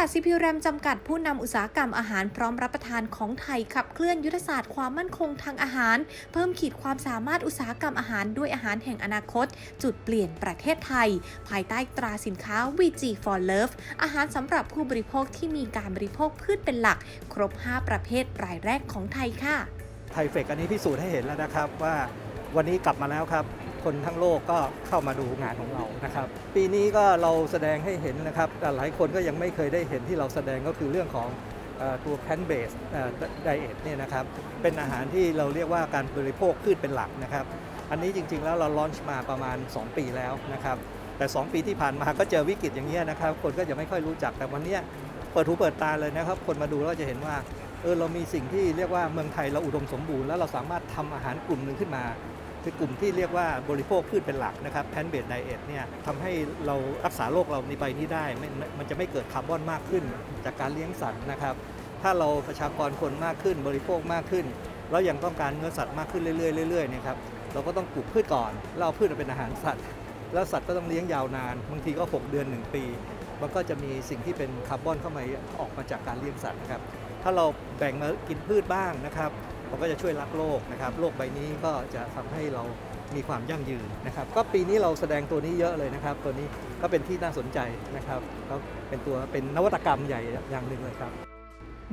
ษัทซีพีแรมจำกัดผู้นำอุตสาหกรรมอาหารพร้อมรับประทานของไทยขับเคลื่อนยุทธศาสตร์ความมั่นคงทางอาหาร เพิ่มขีดความสามารถอุตสาหกรรมอาหารด้วยอาหารแห่งอนาคต จุดเปลี่ยนประเทศไทย ภายใต้ตราสินค้า VG for Love อาหารสำหรับผู้บริโภคที่มีการบริโภคพืชเป็นหลัก ครบ 5 ประเภทรายแรกของไทยค่ะไทยเฟกอันนี้พิสูจน์ให้เห็นแล้วนะครับว่าวันนี้กลับมาแล้วครับ คนทั้งโลกก็เข้ามาดูงานของเรานะครับ ปีนี้ก็เราแสดงให้เห็นนะครับแต่หลายคนก็ยังไม่เคยได้เห็นที่เราแสดงก็คือเรื่องของตัวแพนเบสไดเอทเนี่ยนะครับเป็นอาหารที่เราเรียกว่าการบริโภคพืชเป็นหลักนะครับ อันนี้จริงๆแล้วเราลอนช์มาประมาณ 2 ปีแล้วนะครับแต่ 2 ปีที่ผ่านมาก็เจอวิกฤตอย่างนี้ยนะครับ คนก็ยังไม่ค่อยรู้จักแต่วันนี้เปิดหูเปิดตาเลยนะครับ คนมาดูแล้วจะเห็นว่าเออเรามีสิ่งที่เรียกว่าเมืองไทยเราอุดมสมบูรณ์แล้วเราสามารถทำอาหารกลุ่มหนึ่งขึ้นมา คือกลุ่มที่เรียกว่าบริโภคพืชเป็นหลักนะครับแพนเบดไดเอทเนี่ยทำให้เรารักษาโรคเราในใบนี้ได้มันจะไม่เกิดคาร์บอนมากขึ้น จากการเลี้ยงสัตว์นะครับ ถ้าเราประชากรคนมากขึ้นบริโภคมากขึ้น แล้วยังต้องการเนื้อสัตว์มากขึ้นเรื่อยๆเรื่อยๆเนี่ยครับเราก็ต้องปลูกพืชก่อนแล้วเอาพืชมาเป็นอาหารสัตว์ แล้วสัตว์ก็ต้องเลี้ยงยาวนานบางทีก็ 6 เดือน 1 ปี มันก็จะมีสิ่งที่เป็นคาร์บอนเข้ามาออกมาจากการเลี้ยงสัตว์นะครับถ้าเราแบ่งมากินพืชบ้างนะครับ มันก็จะช่วยรักโลกนะครับ โลกใบนี้ก็จะทำให้เรามีความยั่งยืนนะครับ ก็ปีนี้เราแสดงตัวนี้เยอะเลยนะครับ ตัวนี้ก็เป็นที่น่าสนใจนะครับก็เป็นตัวเป็นนวัตกรรมใหญ่อย่างหนึ่งเลยครับ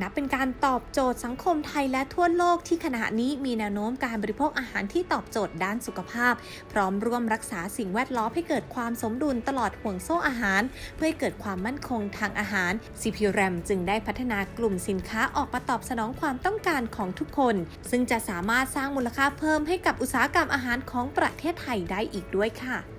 นับเป็นการตอบโจทย์สังคมไทยและทั่วโลกที่ขณะนี้มีแนวโน้มการบริโภคอาหารที่ตอบโจทย์ด้านสุขภาพ พร้อมร่วมรักษาสิ่งแวดล้อมให้เกิดความสมดุลตลอดห่วงโซ่อาหาร เพื่อให้เกิดความมั่นคงทางอาหาร CP RAM จึงได้พัฒนากลุ่มสินค้าออกมาตอบสนองความต้องการของทุกคน ซึ่งจะสามารถสร้างมูลค่าเพิ่มให้กับอุตสาหกรรมอาหารของประเทศไทยได้อีกด้วยค่ะ